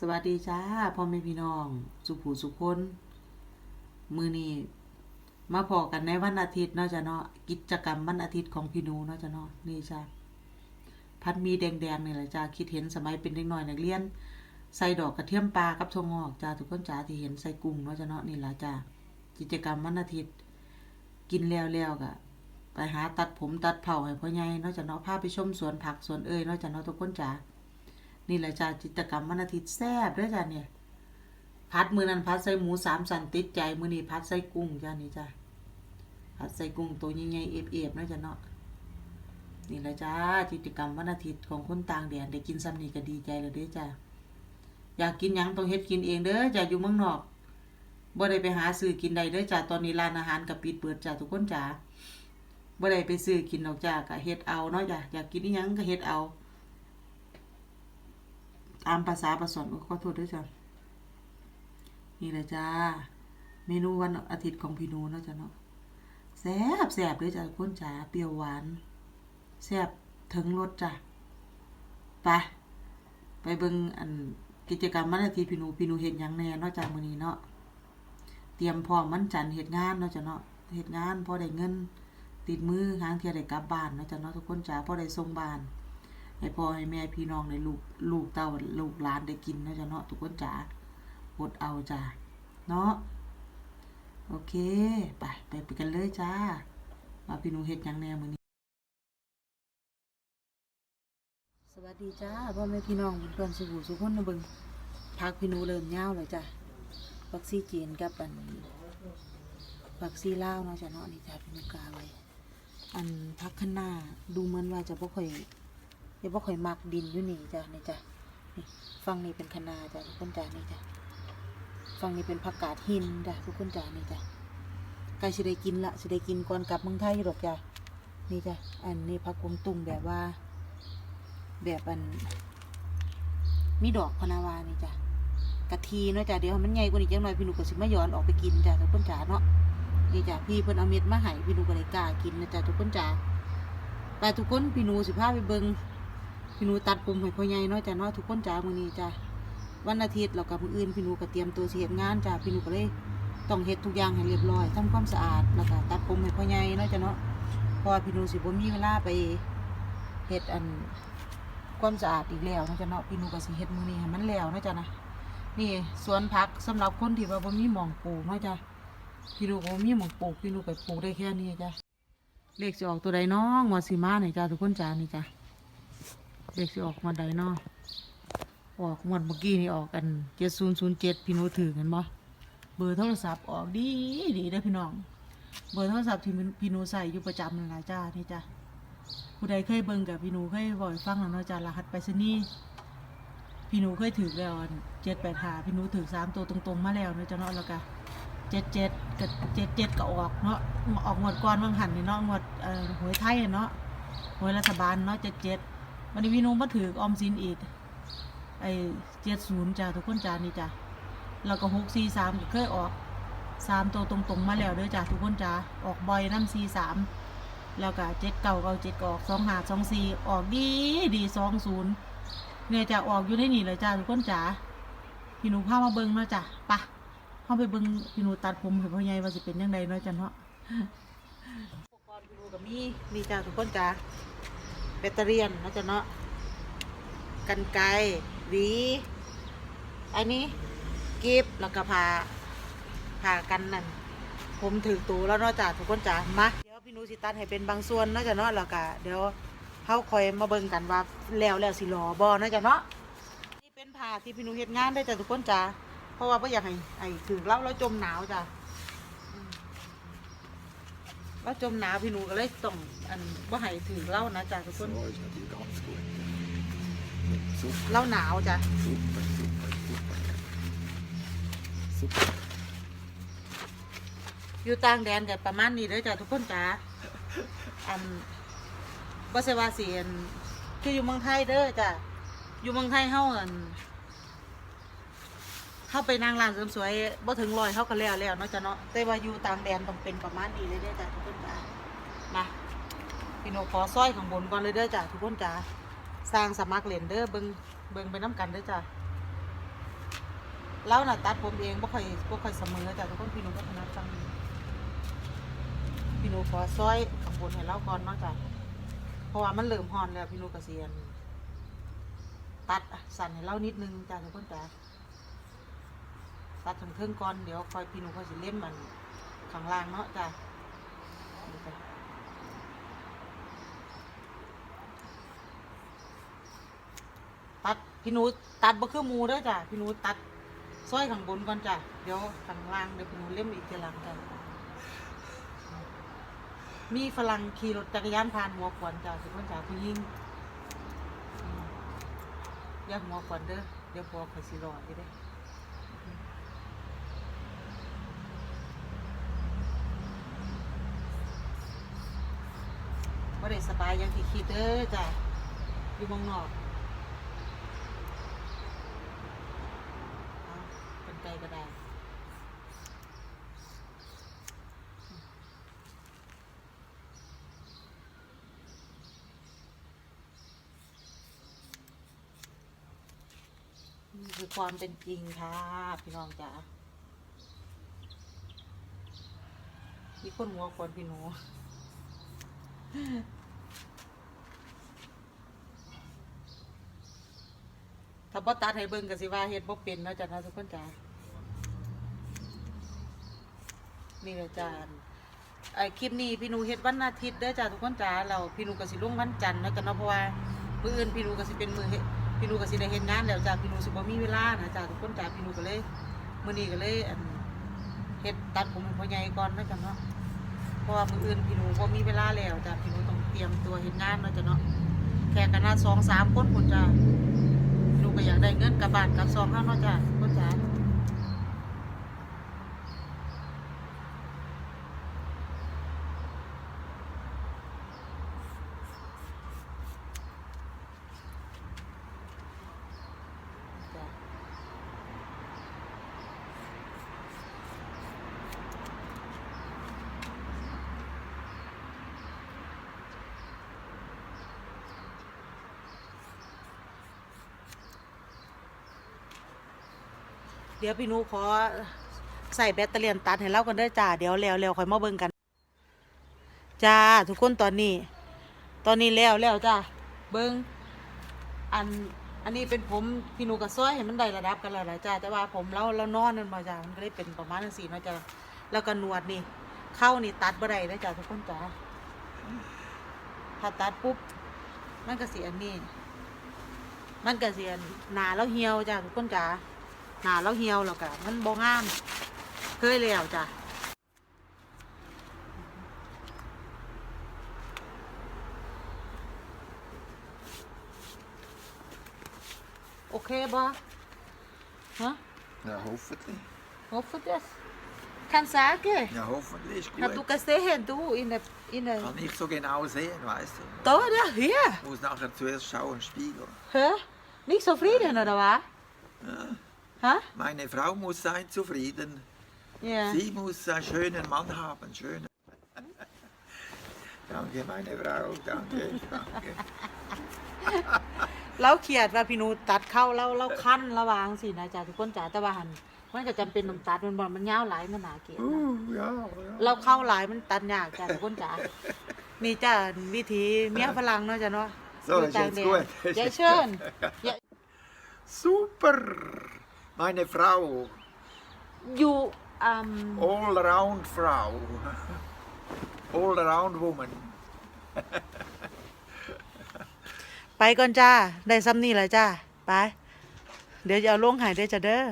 สวัสดีจ้าพ่อแม่พี่น้อง สุผูสุคนมือนี้มาพอกันในวันอาทิตย์เนาะจ้ะเนาะกิจกรรมวันอาทิตย์ของพี่นูเนาะจ้ะเนาะนี่จ้าพัดมีแดงๆนี่แหละจ้าคิดเห็นสมัยเป็นเด็กน้อยนักเรียน ใส่ดอกกระเทียมปลากับทงอกจ้าทุกคนจ้าที่เห็นใส่กุ้งเนาะจ้ะเนาะนี่แหละจ้ากิจกรรมวันอาทิตย์ กินแล้วแล้วก็ไปหาตัดผมตัดเผาให้พ่อใหญ่เนาะจ้ะเนาะพาไปชมสวนผักสวนเอ้ยเนาะจ้ะเนาะทุกคนจ้า นี่แหละจ้าจิตกรรมวันอาทิตย์แซ่บเด้วยจ้าเนี่ยพัดมือนั้นพัดใส่หมูสามสันติดใจมือนี้พัดใส่กุ้งจ้านี่จ้าพัดใส่กุ้งตัวใหญ่ๆเอฟๆเนะจ้าเนาะนี่แหละจ้าจิตกรรมวันอาทิตย์ของคนต่างแดนได้กินซ้ำนี่ก็ดีใจเลยเด้จ้าอยากกินยังต้องเฮ็ดกินเองเด้อจ้าอยู่เมืองนอกบ่ได้ไปหาซื้อกินใดเด้อจ้าตอนนี้ร้านอาหารกับปิดเปิดจ้าทุกคนจ้าบ่ได้ไปซื้อกินดอกจ้าก็เฮ็ดเอาเนาะจ้าอยากกินอิหยังก็เฮ็ดเอา ตามภาษาประสอนขอโทษด้วยจ้ะนี่แหละจ้า เมนูวันอาทิตย์ของพี่นูเนาะจ้ะเนาะแซ่บแซ่บเลยจ้ะคนจ๋าเปรี้ยวหวานแซ่บถึงรสจ้ะไปไปเบิ่งอันกิจกรรมวันอาทิตย์พี่นูพี่นูเฮ็ดยังแหน่เนาะจ้ะมื้อนี้เนาะเตรียมพร้อมมันจันทร์เฮ็ดงานเนาะจ้ะเนาะเฮ็ดงานพอได้เงิน ติดมือหางเทียได้กลับบ้านเนาะจ้ะเนาะทุกคนจ๋าพอได้ส่งบ้าน ให้พ่อให้แม่พี่น้องได้ลูกลูกเต้าลูกหลานได้กินนะจ้ะเนาะทุกคนจ๋าอดเอาจ้าเนาะโอเค ไปไปไปกันเลยจ้าว่าพี่นูเฮ็ดยังแน่มือนี้ สวัสดีจ้าพ่อแม่พี่น้องเพื่อนสุขุสุขคนนะเบิงพักพี่นูเริ่มยาเลยจ้ะวัคซีนจีนกับอันวัคซีนลาเนาะจ้ะเนาะนี่จ้ะพี่นูกาไว้อันพักข้างหน้าดูเหมือนว่าจะบ่ค่อย ดี๋ยวบ่ค่อยมักดินอยู่นี่จ้ะนี่จ้ะนี่ฝั่งนี้เป็นคะนาจ้ะทุกคนจ้ะนี่จ้ะฝั่งนี้เป็นผักกาดหินจ้ะทุกคนจ้ะนี่จ้ะใกล้สิได้กินละสิได้กินก่อนกลับเมืองไทยอยู่ดอกจ้ะนี่จ้ะอันนี้ผักกวงตุ้งแบบว่า แบบอันมีดอกพนาวานี่จ้ะกะทีเนาะจ้ะเดี๋ยวมันใหญ่กว่านี้จังหน่อยพี่หนูก็สิมาย้อนออกไปกินจ้ะทุกคนจ้ะเนาะนี่จ้ะพี่เพิ่นเอาเม็ดมาให้พี่หนูก็เลยกล้ากินนะจ้ะทุกคนจ้ะไปทุกคนพี่หนูสิพาไปเบิง พี่หนูตัดผมให้พ่อใหญ่เนาะจ้ะเนาะทุกคนจ้ามื้อนี้จ้ะวันอาทิตย์เรากับมื้ออื่นพี่หนูก็เตรียมตัวสิเฮ็ดงานจ้ะพี่หนูก็เลยต้องเฮ็ดทุกอย่างให้เรียบร้อยทำความสะอาดแล้วก็ตัดผมให้พ่อใหญ่เนาะจ้ะเนาะเพราะว่าพี่หนูสิบ่มีเวลาไปเฮ็ดอันความสะอาดอีกแล้วเนาะจ้ะเนาะพี่หนูก็สิเฮ็ดมื้อนี้ให้มันแล้วเนาะจ้ะนะนี่สวนผักสำหรับคนที่ว่าบ่มีหม่องปลูกเนาะจ้ะพี่หนูก็บ่มีหม่องปลูกพี่หนูก็ปลูกได้แค่นี้จ้ะเลขจะออกตัวใดน้องวาสีมาไหนจ้าทุกคนจ้านี่จ้า เลขจะออกมาใดเน้อออกหมดเมื่อกี้นี่ออกกันเจ็ดศูนย์ศูนย์เจ็ดพี่หนูถือกันบ่เบอร์โทรศัพท์ออกดีดีได้พี่น้อง เบอร์โทรศัพท์ที่พี่หนูใส่อยู่ประจำนั่นแหละจ้านี่จ้าผู้ใดเคยเบิ่งกับพี่หนูเคยบ่อกให้ฟังแล้วเนาะจ้ารหัสไปรษณีย์พี่หนูเคยถือแล้วเจ็ดแปดหาพี่หนูถือสามตัวตรงๆมาแล้วเนาะจ้าเนาะแล้วก็เจ็ดเจ็ดกับเจ็ดเจ็ดก็ออกเนาะออกหมดก่อนบางหันนี่เนาะหมดเอ่อหวยไทยเนาะหวยรัฐบาลเนาะเจ็ดเจ็ด วันนี้พี่นุ้งมาถือออมสินอีก ไอ้เจ็ดศูนย์จ้าทุกคนจ้านี่จ้าแล้วก็หกสี่สามก็เคยออกสามตัวตรงๆมาแล้วเด้อจ้าทุกคนจ้าออกบ่อยน้ำสี่สามแล้วก็เจ็ดเก่าเก่าเจ็ดออกสองหาสองสี่ออกดีดีสองศูนย์เนี่ยจะออกอยู่ในนี่เลยจ้าทุกคนจ้าพี่หนูพามาเบิ่งเนาะจ้าปะเข้าไปเบิ่งพี่หนูตัดผมให้พ่อใหญ่ว่าสิเป็นยังไงเนาะจันเนาะอุปกรณ์พี่หนูกับมีมีจ้าทุกคนจ้า แบตเตอรี่นเนาะจันเนาะกันไกรหวีอันนี้กิฟแล้วก็ผ่าผ่ากันนั่นผมถือตูแล้วเนาะจ้าทุกคนจ้ามาเดี๋ยวพี่นูสิตัดให้เป็นบางส่วนเนาะจ้ะเนาะแล้วก็เดี๋ยวเขาคอยมาเบิ่งกันว่าแล้วแล้วสิหล่อบ่เนาะจ้ะเนาะนี่เป็นผ้าที่พี่นูเฮ็ดงานได้จ้ะทุกคนจ้าเพราะว่าไม่อยากให้ไอ้ถึงเราเราจมหนาวจ้ะ เราจมหนาวพี่หนูก็เลยต้องอันว่าให้ถึงเรานะจ้ะทุกคน So ist natürlich ganz gut. Super, เราหนาวจ้ะ super, super, super. Super. อยู่ต่างแดนกับประมาณนี้เลยจ้ะทุกคนจ้ะอันก็เสว่าเสียนคืออยู่เมืองไทยเด้อจ้ะอยู่เมืองไทยเฮาอัน เข้าไปนางร้านเสริมสวยบ่ถึงร้อยเฮาก็แล้วแล้วเนาะจ้ะเนาะแต่ว่าอยู่ต่างแดนต้องเป็นประมาณนี้เลยเด้จ้ะทุกคนจ้ะมาพี่โนขอซอยข้างบนก่อนเลยเด้อจ้ะทุกคนจ้ะสร้างสมัครเล่นเด้อเบิงเบิงไปน้ำกันเด้อจ้ะแล้วน่ะตัดผมเองบ่ค่อยบ่ค่อยเสมอจ้ะทุกคนพี่นูก็ถนัดจังพี่นูขอซอยข้างบนให้เราก่อนเนาะจ้ะเพราะว่ามันเริ่มฮ้อนแล้วพี่นูก็สิอันตัดสั่นให้เรานิดนึงจ้ะทุกคนจ้ะ ตัดถึงเครึ่องก่อนเดี๋ยวคอยพี่หนูคอยสิเล่มมันข้างล่างเนาะจ้ะนี่จ้ะตัดพี่หนูตัดบ่คือหมูเด้อจ้ะพี่หนูตัดซอยข้างบนก่อนจ้ะเดี๋ยวข้างล่างเดี๋ยวพีโนูเล่มอีกทีหลังจ้ะมีฝรั่งขี่รถจักรยานผ่านหัวขวัญจ้ะสุขนจ้ะผู้หญิงอย่าหัวขวัญเด้อเดี๋ยวพอข่อยสิรอดอยู่เด้อ บ่ได้สบายอย่างที่คิดเด้อจ้ะอยู่เมืองนอกเป็นไกลก็ได้นี่คือความเป็นจริงค่ะ พี่น้องจ๋ามีคนหัวคนพี่หนู ถ้าบ่ตัดให้เบิ่งก็สิว่าเฮ็ดบ่เป็นเนาะจ้ะเนาะทุกคนจ้านี่แหละจ้าไอคลิปนี้พี่หนูเฮ็ดวันอาทิตย์เด้อจ้าทุกคนจ้าเราพี่หนูก็สิลงวันจันทร์เนาะจ้ะเนาะเพราะว่ามื้ออื่นพี่หนูก็สิเป็นมื้อเฮ็ดพี่หนูก็สิได้เฮ็ดงานแล้วจ้าพี่หนูสิบ่มีเวลานะจ้าทุกคนจ้าพี่หนูก็เลยมื้อนี้ก็เลยเฮ็ดตัดผมพ่อใหญ่ก่อนเนาะจ้ะเนาะเพราะว่ามื้ออื่นพี่หนูบ่มีเวลาแล้วจ้าพี่หนูต้องเตรียมตัวเฮ็ดงานเนาะจ้ะเนาะแค่คณะ2-3คนพุ่นจ้า กับบ้านกับซองข้างนอกจ้ะพ่อจ๋าจ้ะ เดี๋ยวพี่นูขอใส่แบตเตอรี่ตัดให้เรากันเด้อจ้า เดี๋ยวแล้วแล้วค่อยมาเบิ่งกัน จ้า ทุกคนตอนนี้ ตอนนี้แล้วแล้วจ้า เบิ่งอันอันนี้เป็นผมพี่นูกับซ้อยเห็นมันได้ระดับกันแล้วนะจ้า แต่ว่าผมเราเรานอนนั่นมาจ้า มันก็เลยเป็นประมาณนั้นสี่นาะจ้า แล้วก็หนวดนี่ เข้านี่ตัดบ่ได้นะจ้าทุกคนจ้า ถ้าตัดปุ๊บ มันก็เสียอันนี้ มันก็เสียหนาแล้วเหี่ยวจ้าทุกคนจ้า หนาแล้วเหี่ยวแล้วก็มันบ่งามเคยแล้วจ้าโอเคบ่ฮะ Ja, hoffentlich. hoffentlich kan sagen Ja, hoffentlich ist Hast du gut. gesehen, du in der in der Kann nicht so genau sehen, weißt du. da da hier Muss nachher zuerst schauen, Spiegel. hä nicht zufrieden oder was Ja. Hä Meine Frau muss sein zufrieden. ja Sie muss einen schönen Mann haben, schönen. Danke, meine Frau, danke, danke. เราเขียดว่าพี่หนูตัดเข้าเราเราคั้นระวางสินะจ๊ะทุกคนจ๋าแต่ว่าหันมันก็จำเป็นต้องตัดมันบ่มันยาวหลายมันหนาเกลียดนะ Uh, ja, เรา ja. เข้าหลายมันตัดยากจ้ะทุกคนจ๋านี่จ้ะวิธีเมียฝรั่งเนาะจ้ะเนาะ So, อยู่ ist ต่าง jetzt แดน gut. ยายเชิญยาย Super! Meine Frau, อยู่อืม all-round Frau. All-round woman. ไปก่อนจ้า ได้ซ้ำนี่แหละจ้า ไป เดี๋ยวจะเอาลงใหายได้อจ้ะเด้อ